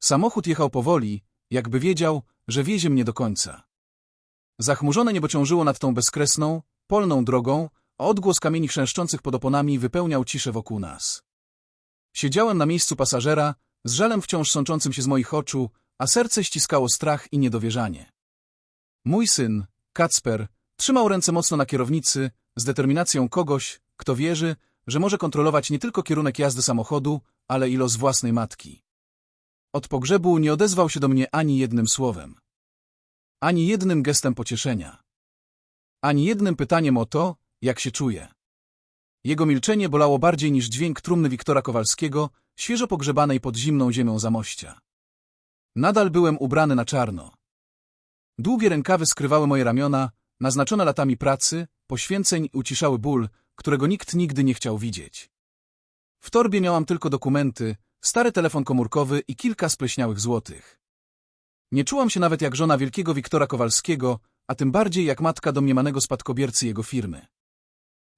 Samochód jechał powoli, jakby wiedział, że wiezie mnie do końca. Zachmurzone niebo ciążyło nad tą bezkresną, polną drogą, a odgłos kamieni chrzęszczących pod oponami wypełniał ciszę wokół nas. Siedziałem na miejscu pasażera, z żalem wciąż sączącym się z moich oczu, a serce ściskało strach i niedowierzanie. Mój syn, Kacper, trzymał ręce mocno na kierownicy, z determinacją kogoś, kto wierzy, że może kontrolować nie tylko kierunek jazdy samochodu, ale i los własnej matki. Od pogrzebu nie odezwał się do mnie ani jednym słowem. Ani jednym gestem pocieszenia. Ani jednym pytaniem o to, jak się czuje. Jego milczenie bolało bardziej niż dźwięk trumny Wiktora Kowalskiego, świeżo pogrzebanej pod zimną ziemią Zamościa. Nadal byłem ubrany na czarno. Długie rękawy skrywały moje ramiona, naznaczone latami pracy, poświęceń uciszały ból, którego nikt nigdy nie chciał widzieć. W torbie miałam tylko dokumenty, stary telefon komórkowy i kilka spleśniałych złotych. Nie czułam się nawet jak żona wielkiego Wiktora Kowalskiego, a tym bardziej jak matka domniemanego spadkobiercy jego firmy.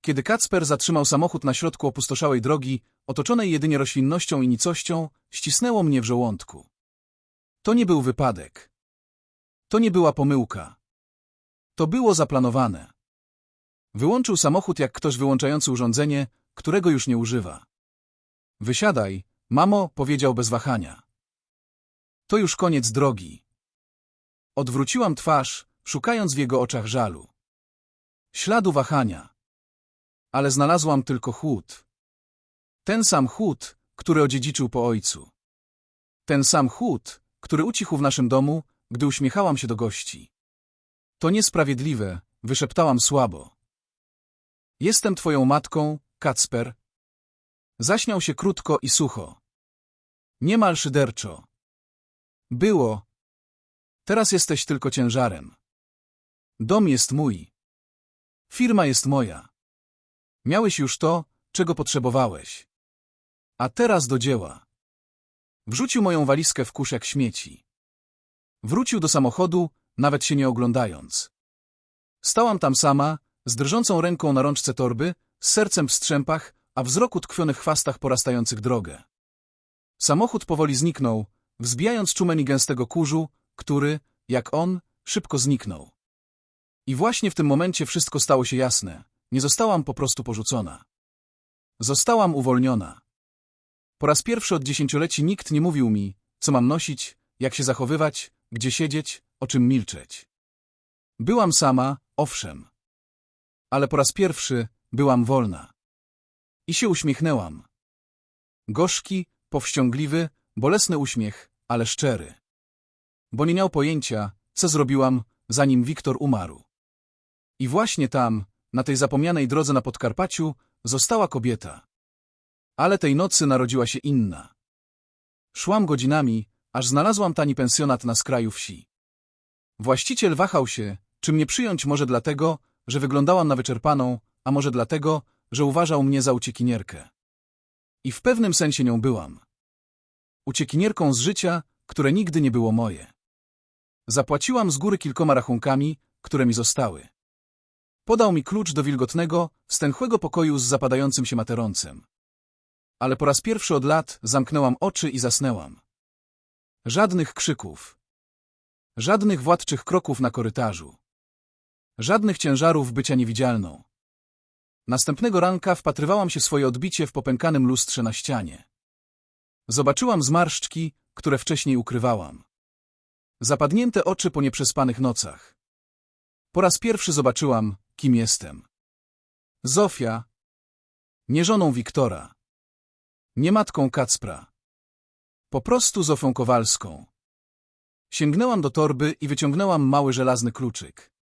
Kiedy Kacper zatrzymał samochód na środku opustoszałej drogi, otoczonej jedynie roślinnością i nicością, ścisnęło mnie w żołądku. To nie był wypadek. To nie była pomyłka. To było zaplanowane. Wyłączył samochód jak ktoś wyłączający urządzenie, którego już nie używa. Wysiadaj, mamo, powiedział bez wahania. To już koniec drogi. Odwróciłam twarz, szukając w jego oczach żalu. Śladu wahania. Ale znalazłam tylko chłód. Ten sam chłód, który odziedziczył po ojcu. Ten sam chłód, który ucichł w naszym domu, gdy uśmiechałam się do gości. To niesprawiedliwe, wyszeptałam słabo. Jestem twoją matką, Kacper. Zaśmiał się krótko i sucho. Niemal szyderczo. Było. Teraz jesteś tylko ciężarem. Dom jest mój. Firma jest moja. Miałeś już to, czego potrzebowałeś. A teraz do dzieła. Wrzucił moją walizkę w kusz jak śmieci. Wrócił do samochodu, nawet się nie oglądając. Stałam tam sama, z drżącą ręką na rączce torby, z sercem w strzępach, a wzroku tkwiony chwastach porastających drogę. Samochód powoli zniknął, wzbijając czumeni gęstego kurzu, który, jak on, szybko zniknął. I właśnie w tym momencie wszystko stało się jasne. Nie zostałam po prostu porzucona. Zostałam uwolniona. Po raz pierwszy od dziesięcioleci nikt nie mówił mi, co mam nosić, jak się zachowywać, gdzie siedzieć, o czym milczeć. Byłam sama, owszem. Ale po raz pierwszy byłam wolna. I się uśmiechnęłam. Gorzki, powściągliwy, bolesny uśmiech, ale szczery. Bo nie miał pojęcia, co zrobiłam, zanim Wiktor umarł. I właśnie tam, na tej zapomnianej drodze na Podkarpaciu, została kobieta. Ale tej nocy narodziła się inna. Szłam godzinami, aż znalazłam tani pensjonat na skraju wsi. Właściciel wahał się, czy mnie przyjąć może dlatego, że wyglądałam na wyczerpaną, a może dlatego, że uważał mnie za uciekinierkę. I w pewnym sensie nią byłam. Uciekinierką z życia, które nigdy nie było moje. Zapłaciłam z góry kilkoma rachunkami, które mi zostały. Podał mi klucz do wilgotnego, stęchłego pokoju z zapadającym się materoncem. Ale po raz pierwszy od lat zamknęłam oczy i zasnęłam. Żadnych krzyków. Żadnych władczych kroków na korytarzu. Żadnych ciężarów bycia niewidzialną. Następnego ranka wpatrywałam się swoje odbicie w popękanym lustrze na ścianie. Zobaczyłam zmarszczki, które wcześniej ukrywałam. Zapadnięte oczy po nieprzespanych nocach. Po raz pierwszy zobaczyłam, kim jestem. Zofia. Nie żoną Wiktora. Nie matką Kacpra. Po prostu Zofią Kowalską. Sięgnęłam do torby i wyciągnęłam mały żelazny kluczyk.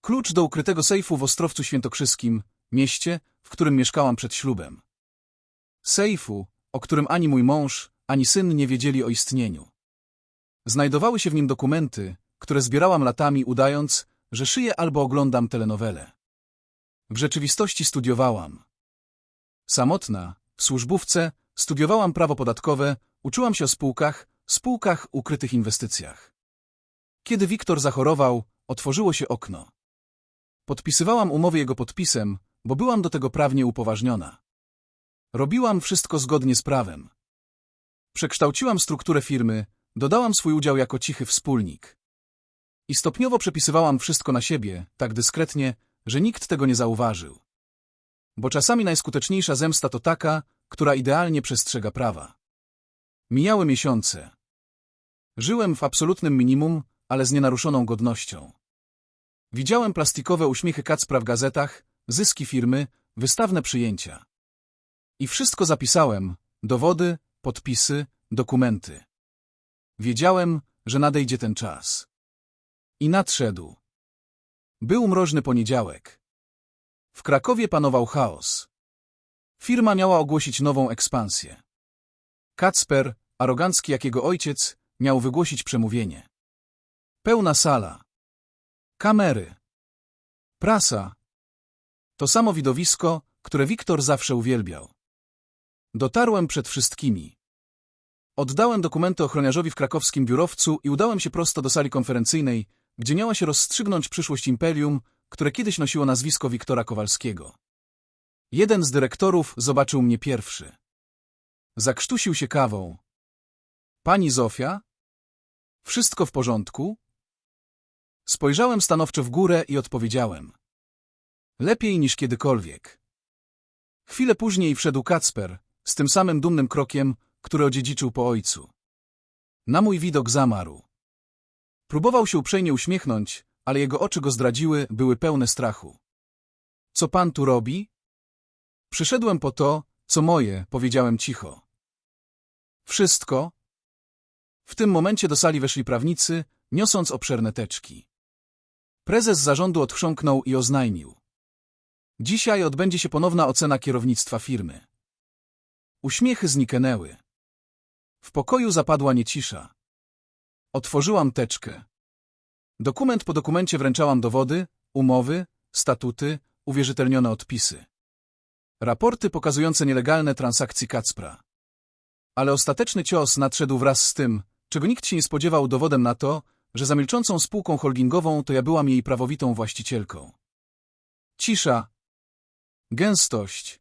Klucz do ukrytego sejfu w Ostrowcu Świętokrzyskim, mieście, w którym mieszkałam przed ślubem. Sejfu, o którym ani mój mąż, ani syn nie wiedzieli o istnieniu. Znajdowały się w nim dokumenty, które zbierałam latami, udając, że szyję albo oglądam telenowele. W rzeczywistości studiowałam. Samotna, w służbówce, studiowałam prawo podatkowe, uczyłam się o spółkach, spółkach ukrytych inwestycjach. Kiedy Wiktor zachorował, otworzyło się okno. Podpisywałam umowy jego podpisem, bo byłam do tego prawnie upoważniona. Robiłam wszystko zgodnie z prawem. Przekształciłam strukturę firmy, dodałam swój udział jako cichy wspólnik. I stopniowo przepisywałam wszystko na siebie, tak dyskretnie, że nikt tego nie zauważył. Bo czasami najskuteczniejsza zemsta to taka, która idealnie przestrzega prawa. Mijały miesiące. Żyłem w absolutnym minimum, ale z nienaruszoną godnością. Widziałem plastikowe uśmiechy Kacpra w gazetach, zyski firmy, wystawne przyjęcia. I wszystko zapisałem, dowody, podpisy, dokumenty. Wiedziałem, że nadejdzie ten czas. I nadszedł. Był mroźny poniedziałek. W Krakowie panował chaos. Firma miała ogłosić nową ekspansję. Kacper, arogancki jak jego ojciec, miał wygłosić przemówienie. Pełna sala. Kamery. Prasa. To samo widowisko, które Wiktor zawsze uwielbiał. Dotarłem przed wszystkimi. Oddałem dokumenty ochroniarzowi w krakowskim biurowcu i udałem się prosto do sali konferencyjnej, gdzie miała się rozstrzygnąć przyszłość imperium, które kiedyś nosiło nazwisko Wiktora Kowalskiego. Jeden z dyrektorów zobaczył mnie pierwszy. Zakrztusił się kawą. Pani Zofia? Wszystko w porządku? Spojrzałem stanowczo w górę i odpowiedziałem. Lepiej niż kiedykolwiek. Chwilę później wszedł Kacper, z tym samym dumnym krokiem, który odziedziczył po ojcu. Na mój widok zamarł. Próbował się uprzejmie uśmiechnąć, ale jego oczy go zdradziły, były pełne strachu. Co pan tu robi? Przyszedłem po to, co moje, powiedziałem cicho. Wszystko? W tym momencie do sali weszli prawnicy, niosąc obszerne teczki. Prezes zarządu odchrząknął i oznajmił. Dzisiaj odbędzie się ponowna ocena kierownictwa firmy. Uśmiechy zniknęły. W pokoju zapadła niecisza. Otworzyłam teczkę. Dokument po dokumencie wręczałam dowody, umowy, statuty, uwierzytelnione odpisy. Raporty pokazujące nielegalne transakcje Kacpra. Ale ostateczny cios nadszedł wraz z tym, czego nikt się nie spodziewał dowodem na to, że za milczącą spółką holdingową to ja byłam jej prawowitą właścicielką. Cisza. Gęstość.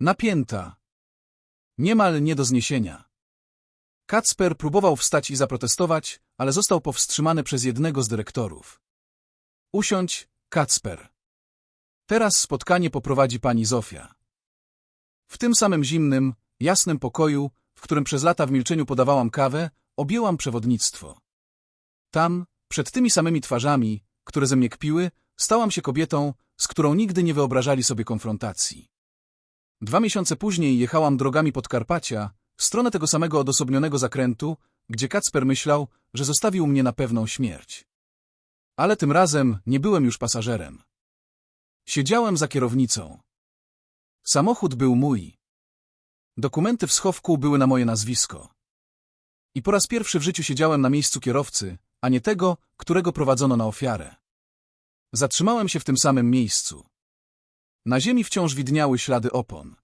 Napięta. Niemal nie do zniesienia. Kacper próbował wstać i zaprotestować, ale został powstrzymany przez jednego z dyrektorów. Usiądź, Kacper. Teraz spotkanie poprowadzi pani Zofia. W tym samym zimnym, jasnym pokoju, w którym przez lata w milczeniu podawałam kawę, objęłam przewodnictwo. Tam, przed tymi samymi twarzami, które ze mnie kpiły, stałam się kobietą, z którą nigdy nie wyobrażali sobie konfrontacji. Dwa miesiące później jechałam drogami Podkarpacia, w stronę tego samego odosobnionego zakrętu, gdzie Kacper myślał, że zostawił mnie na pewną śmierć. Ale tym razem nie byłem już pasażerem. Siedziałem za kierownicą. Samochód był mój. Dokumenty w schowku były na moje nazwisko. I po raz pierwszy w życiu siedziałem na miejscu kierowcy, a nie tego, którego prowadzono na ofiarę. Zatrzymałem się w tym samym miejscu. Na ziemi wciąż widniały ślady opon.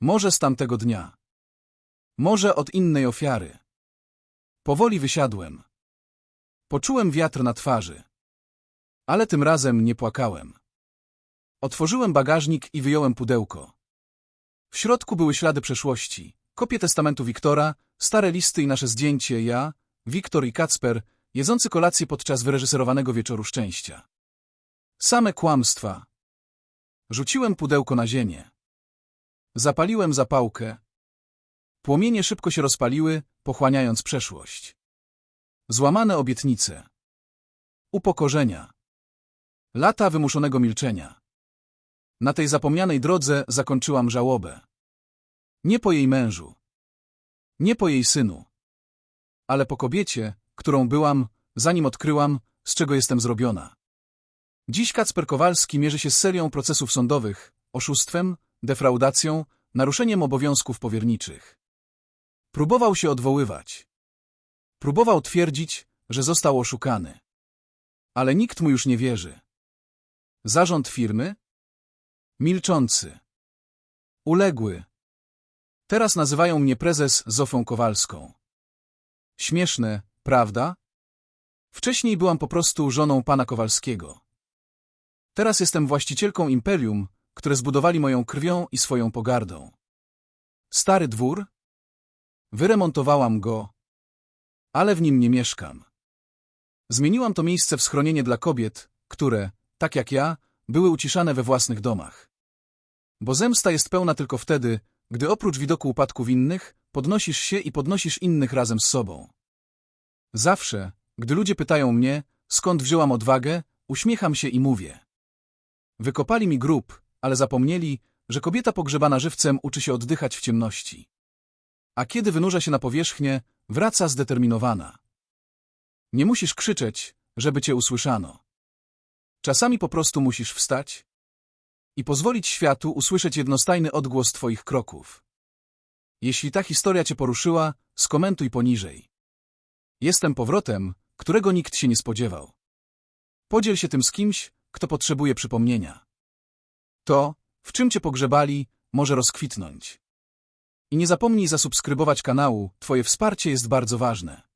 Może z tamtego dnia. Może od innej ofiary. Powoli wysiadłem. Poczułem wiatr na twarzy. Ale tym razem nie płakałem. Otworzyłem bagażnik i wyjąłem pudełko. W środku były ślady przeszłości, kopie testamentu Wiktora, stare listy i nasze zdjęcie, ja, Wiktor i Kacper, jedzący kolację podczas wyreżyserowanego wieczoru szczęścia. Same kłamstwa. Rzuciłem pudełko na ziemię. Zapaliłem zapałkę. Płomienie szybko się rozpaliły, pochłaniając przeszłość. Złamane obietnice. Upokorzenia. Lata wymuszonego milczenia. Na tej zapomnianej drodze zakończyłam żałobę. Nie po jej mężu. Nie po jej synu. Ale po kobiecie, którą byłam, zanim odkryłam, z czego jestem zrobiona. Dziś Kacper Kowalski mierzy się z serią procesów sądowych, oszustwem, defraudacją, naruszeniem obowiązków powierniczych. Próbował się odwoływać. Próbował twierdzić, że został oszukany. Ale nikt mu już nie wierzy. Zarząd firmy? Milczący. Uległy. Teraz nazywają mnie prezes Zofą Kowalską. Śmieszne, prawda? Wcześniej byłam po prostu żoną pana Kowalskiego. Teraz jestem właścicielką imperium, które zbudowali moją krwią i swoją pogardą. Stary dwór? Wyremontowałam go, ale w nim nie mieszkam. Zmieniłam to miejsce w schronienie dla kobiet, które, tak jak ja, były uciszane we własnych domach. Bo zemsta jest pełna tylko wtedy, gdy oprócz widoku upadków innych, podnosisz się i podnosisz innych razem z sobą. Zawsze, gdy ludzie pytają mnie, skąd wzięłam odwagę, uśmiecham się i mówię. Wykopali mi grób, ale zapomnieli, że kobieta pogrzebana żywcem uczy się oddychać w ciemności. A kiedy wynurza się na powierzchnię, wraca zdeterminowana. Nie musisz krzyczeć, żeby cię usłyszano. Czasami po prostu musisz wstać i pozwolić światu usłyszeć jednostajny odgłos twoich kroków. Jeśli ta historia cię poruszyła, skomentuj poniżej. Jestem powrotem, którego nikt się nie spodziewał. Podziel się tym z kimś, kto potrzebuje przypomnienia. To, w czym cię pogrzebali, może rozkwitnąć. I nie zapomnij zasubskrybować kanału, twoje wsparcie jest bardzo ważne.